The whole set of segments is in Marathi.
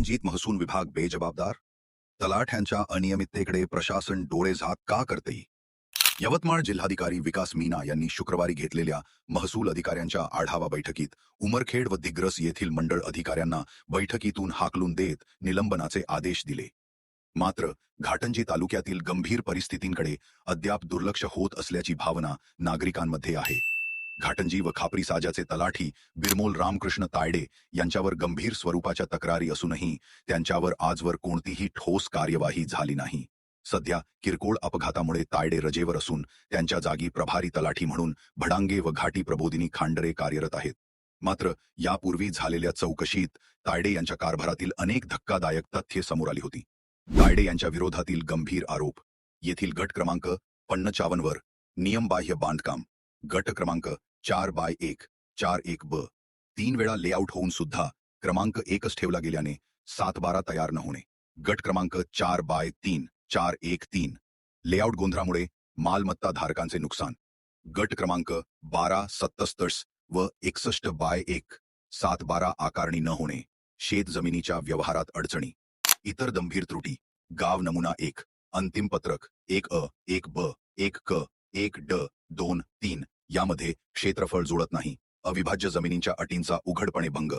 घाटंजीत महसूल विभाग बेजबाबदार? तलाठ्यांच्या अनियमिततेकडे प्रशासन डोळे झाक का करते यवतमाळ जिल्हाधिकारी विकास मीना यांनी शुक्रवारी घेतलेल्या महसूल अधिकाऱ्यांच्या आढावा बैठकीत उमरखेड व दिग्रस येथील मंडळ अधिकाऱ्यांना बैठकीतून हाकलून देत निलंबनाचे आदेश दिले. मात्र घाटंजी तालुक्यातील गंभीर परिस्थितींकडे अद्याप दुर्लक्ष होत असल्याची भावना नागरिकांमध्ये आहे. घाटंजी व खापरी साजाचे तलाठी बिरमोल रामकृष्ण तायडे यांच्यावर गंभीर स्वरूपाच्या तक्रारी असूनही त्यांच्यावर आजवर कोणतीही ठोस कार्यवाही झाली नाही. सध्या किरकोळ अपघातामुळे तायडे रजेवर असून त्यांच्या जागी प्रभारी तलाठी म्हणून भडांगे व घाटी प्रबोधिनी खांडरे कार्यरत आहेत. मात्र यापूर्वी झालेल्या चौकशीत तायडे यांच्या कारभारातील अनेक धक्कादायक तथ्ये समोर आली होती. तायडे यांच्या विरोधातील गंभीर आरोप. येथील गट क्रमांक पन्नचावनवर नियमबाह्य बांधकाम. गट क्रमांक चार बाय एक चार एक ब. तीन वेळा लेआउट होऊन सुद्धा क्रमांक एकच ठेवला गेल्याने सात बारा तयार न होणे. गट क्रमांक चार बाय तीन चार एक तीन. लेआउट गोंधळामुळे मालमत्ता धारकांचे नुकसान. गट क्रमांक बारा सत्तस्तर्स व एकसष्ट बाय एक सात बारा आकारणी न होणे. शेत जमिनीच्या व्यवहारात अडचणी. इतर गंभीर त्रुटी. गाव नमुना एक अंतिम पत्रक एक अ एक ब एक क एक ड दोन तीन. यामध्ये क्षेत्रफळ जुळत नाही. अविभाज्य जमिनींच्या अटींचा उघडपणे भंग.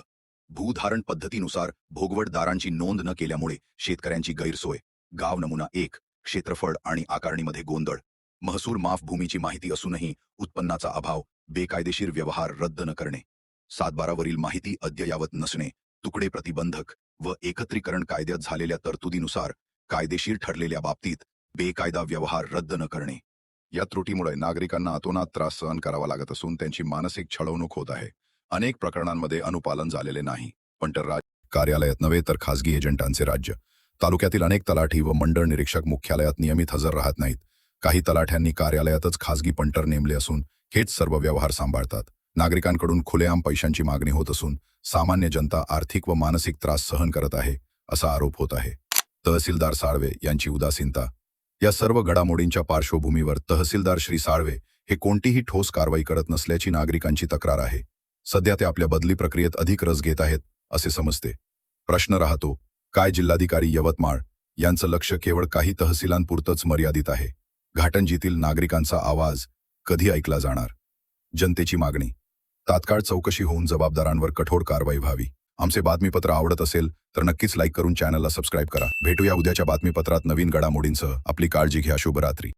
भूधारण पद्धतीनुसार भोगवटदारांची नोंद न केल्यामुळे शेतकऱ्यांची गैरसोय. गाव नमुना एक क्षेत्रफळ आणि आकारणीमध्ये गोंधळ. महसूल माफ भूमीची माहिती असूनही उत्पन्नाचा अभाव बेकायदेशीर व्यवहार रद्द न करणे. सातबारावरील माहिती अद्ययावत नसणे तुकडे प्रतिबंधक व एकत्रीकरण कायद्यात झालेल्या तरतुदीनुसार कायदेशीर ठरलेल्या बाबतीत बेकायदा व्यवहार रद्द न करणे. या त्रुटीमुळे नागरिकांना अतोनात त्रास सहन करावा लागत असून त्यांची मानसिक छळवणूक होत आहे. अनेक प्रकरणांमध्ये अनुपालन झालेले नाही पण तर राज कार्यालयात नव्हे तर खासगी एजंटांचे राज्य. तालुक्यातील अनेक तलाठी व मंडळ निरीक्षक मुख्यालयात नियमित हजर राहत नाहीत. काही तलाठ्यांनी कार्यालयातच खासगी पंटर नेमले असून हेच सर्व व्यवहार सांभाळतात. नागरिकांकडून खुलेआम पैशांची मागणी होत असून सामान्य जनता आर्थिक व मानसिक त्रास सहन करत आहे असा आरोप होत आहे. तहसीलदार साळवे यांची उदासीनता या सर्व घडामोडींच्या पार्श्वभूमीवर तहसीलदार श्री साळवे हे कोणतीही ठोस कारवाई करत नसल्याची नागरिकांची तक्रार आहे. सध्या ते आपल्या बदली प्रक्रियेत अधिक रस घेत आहेत असे समजते. प्रश्न राहतो काय जिल्हाधिकारी यवतमाळ यांचं लक्ष केवळ काही तहसीलांपुरतंच मर्यादित आहे? घाटंजीतील नागरिकांचा आवाज कधी ऐकला जाणार? जनतेची मागणी तात्काळ चौकशी होऊन जबाबदारांवर कठोर कारवाई व्हावी. आमचे बातमीपत्र आवडत असेल तर नक्कीच लाईक करून चॅनलला सबस्क्राईब करा. भेटूया उद्याच्या बातमीपत्रात नवीन घडामोडींसह. आपली काळजी घ्या. शुभरात्री.